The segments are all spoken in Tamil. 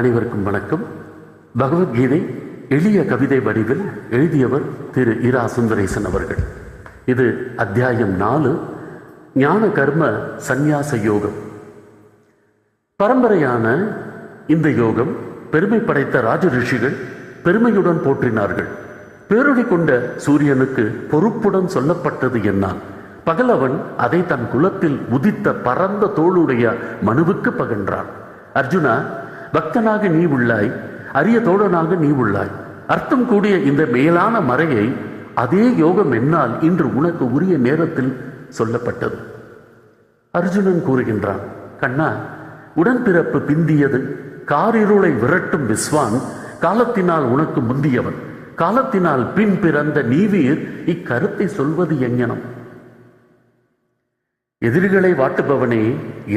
அனைவருக்கும் வணக்கம். பகவத்கீதை எளிய கவிதை வடிவில் எழுதியவர் திரு இரா சுந்தரேசன் அவர்கள். இது அத்தியாயம் நாலு ஞான கர்ம சந்நியாச யோகம். பரம்பரையான இந்த யோகம் பெருமை படைத்த ராஜ ரிஷிகள் பெருமையுடன் போற்றினார்கள். பேரொளி கொண்ட சூரியனுக்கு பொறுப்புடன் சொல்லப்பட்டது என்னான் பகலவன் அதை தன் குலத்தில் உதித்த பரந்த தோளுடைய மனுவுக்கு பகன்றான். அர்ஜுனா பக்தனாக நீ உள்ளாய் அரிய தோழனாக நீ உள்ளாய். அர்த்தம் கூடிய இந்த மேலான மறையை அதே யோகம் என்னால் இன்று உனக்கு உரிய நேரத்தில் சொல்லப்பட்டது. அர்ஜுனன் கூறுகின்றான் கண்ணா உடன்பிறப்பு பிந்தியது காரிருளை விரட்டும் விஸ்வான் காலத்தினால் உனக்கு முந்தியவன் காலத்தினால் பின் பிறந்த நீவீர் இக்கருத்தை சொல்வது எங்கனம் எதிரிகளை வாட்டுபவனே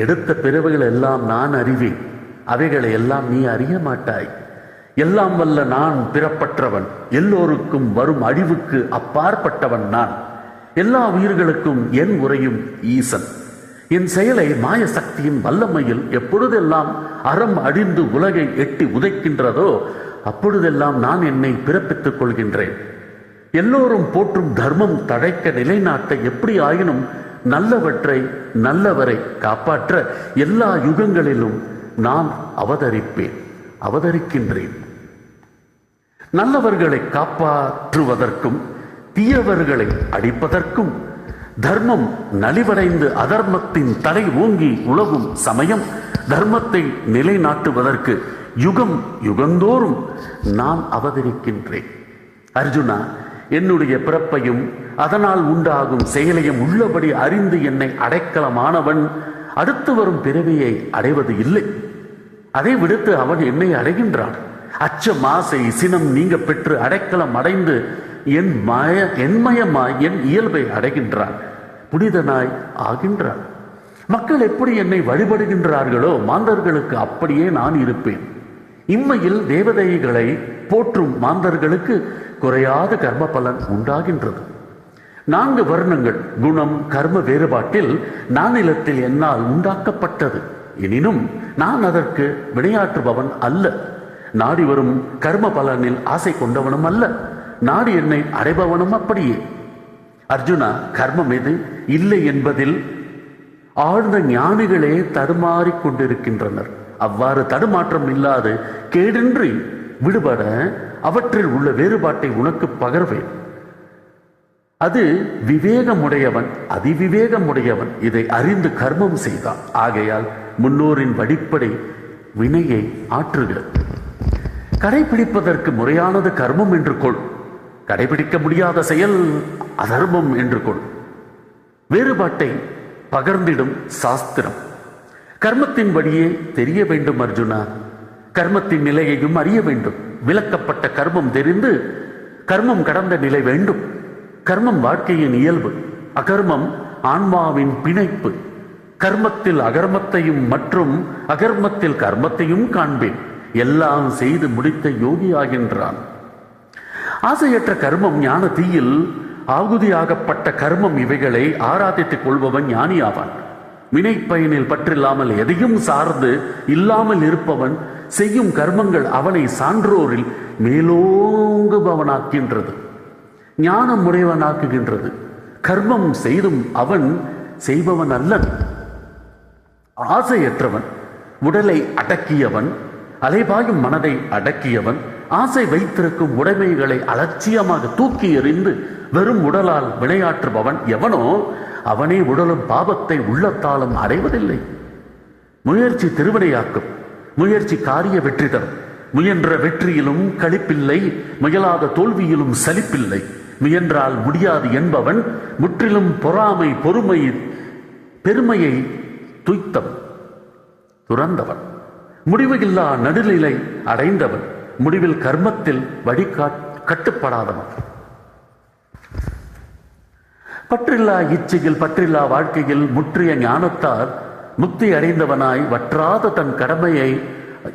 எடுத்த பிறவைகள் எல்லாம் நான் அறிவேன். அவைகளை எல்லாம் நீ அறிய மாட்டாய். எல்லாம் வல்ல நான் பிறப்பற்றவன். எல்லோருக்கும் வரும் அழிவுக்கு அப்பாற்பட்டவன் நான். எல்லா உயிர்களுக்கும் என் உரையும் ஈசன். என் செயலை மாய சக்தியின் வல்லமையில் எப்பொழுதெல்லாம் அறம் அடிந்து உலகை எட்டி உதைக்கின்றதோ அப்பொழுதெல்லாம் நான் என்னை பிறப்பித்துக் கொள்கின்றேன். எல்லோரும் போற்றும் தர்மம் தழைக்க நிலைநாட்ட எப்படி ஆயினும் நல்லவற்றை நல்லவரை காப்பாற்ற எல்லா யுகங்களிலும் நான் அவதரிப்பேன் அவதரிக்கின்றேன். நல்லவர்களை காப்பாற்றுவதற்கும் தீயவர்களை அடிப்பதற்கும் தர்மம் நலிவடைந்து அதர்மத்தின் தலை ஓங்கி உழவும் சமயம் தர்மத்தை நிலைநாட்டுவதற்கு யுகம் யுகந்தோறும் நான் அவதரிக்கின்றேன். அர்ஜுனா என்னுடைய பிறப்பையும் அதனால் உண்டாகும் செயலையும் உள்ளபடி அறிந்து என்னை அடைக்கலமானவன் அடுத்து வரும் பிறவியை அடைவது இல்லை. அதை விடுத்து அவன் என்னை அடைகின்றான். அச்ச மாசை சினம் நீங்க பெற்று அடைக்கலம் அடைந்து என் மய என்மயமாய் என் இயல்பை அடைகின்றான். புனிதனாய் ஆகின்றான். மக்கள் எப்படி என்னை வழிபடுகின்றார்களோ மாந்தர்களுக்கு அப்படியே நான் இருப்பேன். இம்மையில் தேவதைகளை போற்றும் மாந்தர்களுக்கு குறையாத கர்ம பலன் உண்டாகின்றது. நான்கு வர்ணங்கள் குணம் கர்ம வேறுபாட்டில் நானிலத்தில் என்னால் உண்டாக்கப்பட்டது. எனினும் நான் அதற்கு வினையாற்றுபவன் அல்ல. நாடி வரும் கர்ம பலனில் ஆசை கொண்டவனும் அல்ல. நாடி என்னை அடைபவனும் அப்படியே. அர்ஜுனா கர்மம் எது? இல்லை என்பதில் ஆழ்ந்த ஞானிகளே தடுமாறிக் கொண்டிருக்கின்றனர். அவ்வாறு தடுமாற்றம் இல்லாது கேடின்றி விடுபட அவற்றில் உள்ள வேறுபாட்டை உனக்கு பகர்வேன். அது விவேகமுடையவன் அதிவிவேகமுடையவன். இதை அறிந்து கர்மம் செய்தான். ஆகையால் முன்னோரின் வடிப்படை வினையை ஆற்றுக கடைபிடிப்பதற்கு முறையானது கர்மம் என்று கொள். கடைபிடிக்க முடியாத செயல் அதர்மம் என்று கொள். வேறுபாட்டை பகர்ந்திடும் சாஸ்திரம். கர்மத்தின் வழியே தெரிய வேண்டும் அர்ஜுனா. கர்மத்தின் நிலையையும் அறிய வேண்டும். விளக்கப்பட்ட கர்மம் தெரிந்து கர்மம் கடந்த நிலை வேண்டும். கர்மம் வாழ்க்கையின் இயல்பு அகர்மம் ஆன்மாவின் பிணைப்பு. கர்மத்தில் அகர்மத்தையும் மற்றும் அகர்மத்தில் கர்மத்தையும் காண்பேன். எல்லாம் செய்து முடித்த யோகி ஆகின்றான் ஆசையற்ற கர்மம் ஞான தீயில் ஆகுதியாகப்பட்ட கர்மம் இவைகளை ஆராதித்துக் கொள்பவன் ஞானி ஆவான் வினை பயனில் பற்றில்லாமல் எதையும் சார்ந்து இல்லாமல் இருப்பவன் செய்யும் கர்மங்கள் அவனை சான்றோரில் மேலோங்குபவனாக்கின்றது. ஞானம் உடையவனாக்குகின்றது. கர்மம் செய்தும் அவன் செய்பவன் அல்லன். ஆசையற்றவன் உடலை அடக்கியவன் அலைபாயும் மனதை அடக்கியவன் ஆசை வைத்திருக்கும் உடைமைகளை அலட்சியமாக தூக்கி எறிந்து வெறும் உடலால் விளையாற்றுபவன் எவனோ அவனே உடலும் பாபத்தை உள்ளத்தாலும் அடைவதில்லை. முயற்சி திருவினையாக்கும் முயற்சி காரிய வெற்றி தரும் முயன்ற வெற்றியிலும் களிப்பில்லை முயலாத தோல்வியிலும் சலிப்பில்லை. முயன்றால் முடியாது என்பவன் முற்றிலும் பொறாமை பொறுமை பெருமையை துய்த்தவன் துறந்தவன். முடிவு இல்லா நடுநிலை அடைந்தவன். முடிவில் கர்மத்தில் வழிகா கட்டுப்படாதவன். பற்றில்லா இச்சையில் பற்றில்லா வாழ்க்கையில் முற்றிய ஞானத்தால் முக்தி அடைந்தவனாய் வற்றாத தன் கடமையை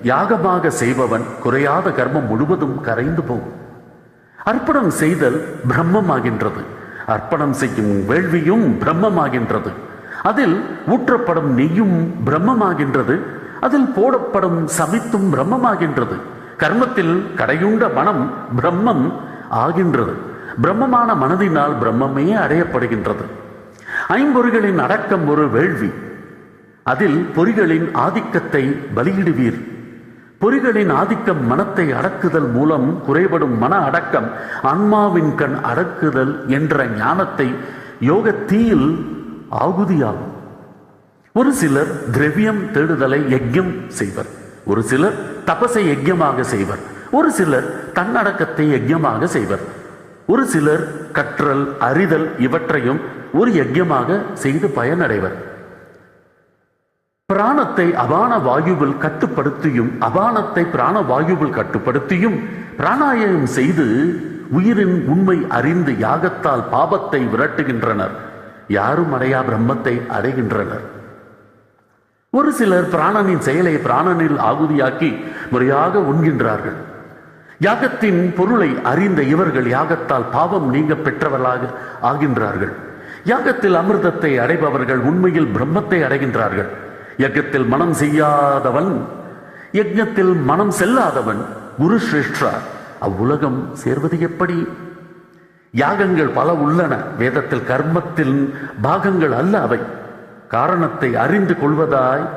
யாகமாக செய்பவன் குறையாத கர்மம் முழுவதும் கரைந்து போகும். அர்ப்பணம் செய்தல் பிரம்மமாகின்றது. அர்ப்பணம் செய்யும் வேள்வியும் பிரம்மமாகின்றது. அதில் ஊற்றப்படும் நெய்யும் பிரம்மமாகின்றது. அதில் போடப்படும் சமித்தும் பிரம்மமாகின்றது. கர்மத்தில் கடையுண்ட மனம் பிரம்மம் ஆகின்றது. பிரம்மமான மனதினால் பிரம்மமே அடையப்படுகின்றது. ஐம்பொறிகளின் அடக்கம் ஒரு வேள்வி. அதில் பொறிகளின் ஆதிக்கத்தை பலியிடுவீர். பொறிகளின் ஆதிக்கம் மனத்தை அடக்குதல் மூலம் குறைபடும் மன அடக்கம் ஆன்மாவின் கண் அடக்குதல் என்ற ஞானத்தை யோக தீயில் ஆகுதியாகும். ஒரு சிலர் திரவியம் தேடுதலை யஜ்யம் செய்வர். ஒரு சிலர் தபசை யஜ்யமாக செய்வர். ஒரு சிலர் தன்னடக்கத்தை யஜ்யமாக செய்வர். ஒரு சிலர் கற்றல் அறிதல் இவற்றையும் ஒரு யஜ்யமாக செய்து பயனடைவர். பிராணத்தை அபான வாயுவில் கட்டுப்படுத்தியும் அபானத்தை பிராண வாயுவில் கட்டுப்படுத்தியும் பிராணாயம் செய்து உயிரின் உண்மை அறிந்து யாகத்தால் பாபத்தை விரட்டுகின்றனர். யாரும் அடையா பிரம்மத்தை அடைகின்றனர். ஒரு சிலர் பிராணனின் செயலை பிராணனில் ஆகுதியாக்கி முறையாக உண்கின்றார்கள். யாகத்தின் பொருளை அறிந்த இவர்கள் யாகத்தால் பாவம் நீங்க பெற்றவர்களாக ஆகின்றார்கள். யாகத்தில் அமிர்தத்தை அடைபவர்கள் உண்மையில் பிரம்மத்தை அடைகின்றார்கள். யஜ்ஞத்தில் மனம் செய்யாதவன் யஜ்ஞத்தில் மனம் செல்லாதவன் குரு சிரேஷ்டா. அவ்வுலகம் சேர்வது எப்படி? யாகங்கள் பல உள்ளன. வேதத்தில் கர்மத்தின் பாகங்கள் அல்ல அவை. காரணத்தை அறிந்து கொள்வதாய்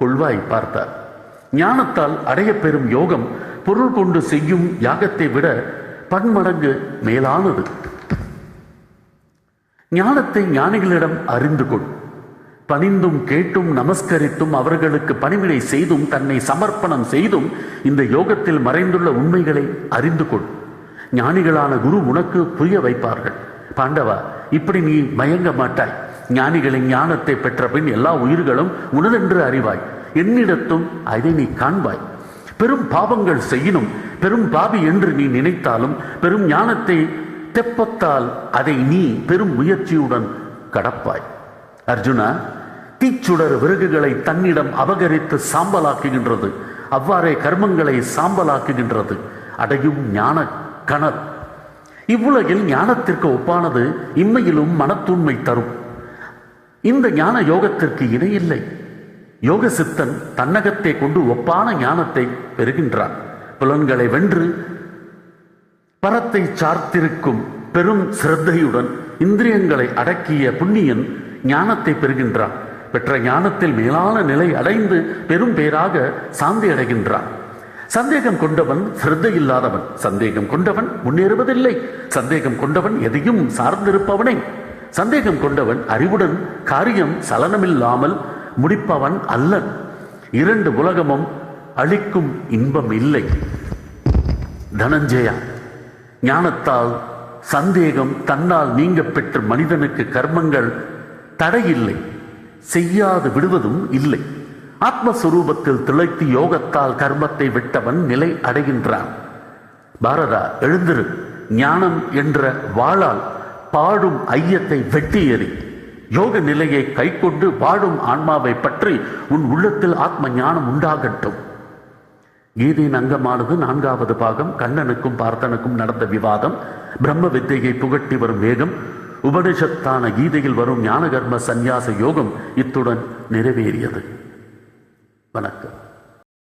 கொள்வாய் பார்த்தார். ஞானத்தால் அடையப் பெறும் யோகம் பொருள் கொண்டு செய்யும் யாகத்தை விட பன்மடங்கு மேலானது. ஞானத்தை ஞானிகளிடம் அறிந்து கொள். பணிந்தும் கேட்டும் நமஸ்கரித்தும் அவர்களுக்கு பணிவிடை செய்தும் தன்னை சமர்ப்பணம் செய்தும் இந்த யோகத்தில் மறைந்துள்ள உண்மைகளை அறிந்து கொள். ஞானிகளான குரு உனக்கு புரிய வைப்பார்கள். பாண்டவா இப்படி நீ மயங்க மாட்டாய். ஞானிகளின் ஞானத்தை பெற்ற பின் எல்லா உயிர்களும் உனதென்று அறிவாய். என்னிடத்தும் அதை நீ காண்பாய். பெரும் பாவங்கள் செய்யினும் பெரும் பாவி என்று நீ நினைத்தாலும் பெரும் ஞானத்தை தெப்பத்தால் அதை நீ பெரும் முயற்சியுடன் கடப்பாய். அர்ஜுனா தீச்சுடர் விறகுகளை தன்னிடம் அபகரித்து சாம்பலாக்குகின்றது. அவ்வாறே கர்மங்களை சாம்பலாக்குகின்றது. அடையும் ஞான கணர். இவ்வுலகில் ஞானத்திற்கு ஒப்பானது இம்மையிலும் மனத்தூண்மை தரும். இந்த ஞான யோகத்திற்கு இணையில்லை. யோக சித்தன் தன்னகத்தை கொண்டு ஒப்பான ஞானத்தை பெறுகின்றான். புலன்களை வென்று பரத்தை சார்த்திருக்கும் பெரும் சிரத்தையுடன் இந்திரியங்களை அடக்கிய புண்ணியன் ஞானத்தை பெறுகின்றான். பெற்ற ஞானத்தில் மேலான நிலை அடைந்து பெரும் பேராக சாந்தி அடைகின்றான். சந்தேகம் கொண்டவன் சிரத்தை இல்லாதவன் சந்தேகம் கொண்டவன் முன்னேறுவதில்லை. சந்தேகம் கொண்டவன் எதையும் சார்ந்திருப்பவனே. சந்தேகம் கொண்டவன் அறிவுடன் காரியம் சலனமில்லாமல் முடிப்பவன் அல்லன். இரண்டு உலகமும் அளிக்கும் இன்பம் இல்லை. தனஞ்சயா ஞானத்தால் சந்தேகம் தன்னால் நீங்க பெற்ற மனிதனுக்கு கர்மங்கள் தடையில்லை. செய்யாது விடுவதும் இல்லை. ஆத்மஸ்வரூபத்தில் திளைத்து யோகத்தால் கர்மத்தை விட்டவன் நிலை அடைகின்றான். பாரதா எழுந்திரு. ஞானம் என்ற வாளால் பாடும் ஐயத்தை வெட்டி எறி. யோக நிலையை கைக்கொண்டு வாடும் ஆன்மாவை பற்றி உன் உள்ளத்தில் ஆத்ம ஞானம் உண்டாகட்டும். கீதையின் அங்கமானது நான்காவது பாகம் கண்ணனுக்கும் பார்த்தனுக்கும் நடந்த விவாதம் பிரம்ம வித்தையை புகட்டி வரும் வேகம் உபனிஷத்தான கீதையில் வரும் ஞானகர்ம சந்நியாச யோகம் இத்துடன் நிறைவேறியது. வணக்கம்.